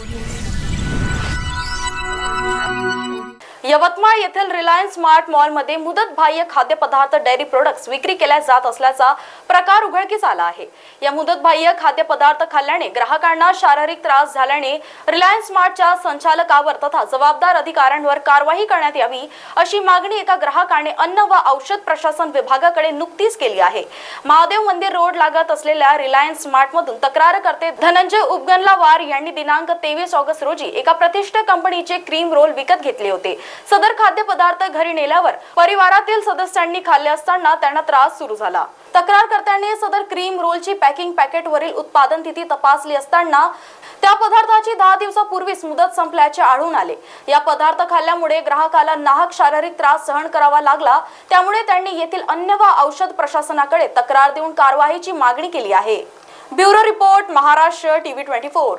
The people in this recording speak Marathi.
audio यवतमाळ येथील रिलायन्स स्मार्ट मॉलमध्ये मुदतबाह्य खाद्यपदार्थ डेअरी प्रोडक्ट्स विक्री केल्या जात असल्याचा प्रकार उघडकीस आला आहे. या मुदतबाह्य खाद्यपदार्थ खाल्ल्याने ग्राहकांना शारीरिक त्रास झाल्याने रिलायन्स स्मार्टच्या संचालकावर तथा जबाबदार अधिकाऱ्यांवर कारवाई करण्यात यावी अशी मागणी एका ग्राहकाने अन्न व औषध प्रशासन विभागाकडे नुकतीच केली आहे. महादेव मंदिर रोड लागत असलेल्या रिलायन्स स्मार्ट मधून तक्रार करते धनंजय उपगनलावार यांनी दिनांक तेवीस ऑगस्ट रोजी एका प्रतिष्ठित कंपनीचे क्रीम रोल विकत घेतले होते. सदर खाद्यपदार्थ घरी नेल्यावर परिवारातील सदस्यांनी खाल्ले असताना त्यांना त्रास सुरू झाला. तक्रारकर्त्यांनी सदर क्रीम रोलची पॅकिंग पॅकेटवरील उत्पादन तिथी तपासली असताना त्या पदार्थाची दहा दिवसापूर्वीच मुदत संपल्याचे आढळून आले. या पदार्थ खाल्ल्यामुळे ग्राहकाला नाहक शारीरिक त्रास सहन करावा लागला. त्यामुळे त्यांनी येथील अन्न व औषध प्रशासनाकडे तक्रार देऊन कारवाईची मागणी केली आहे. Bureau report Maharashtra TV twenty four.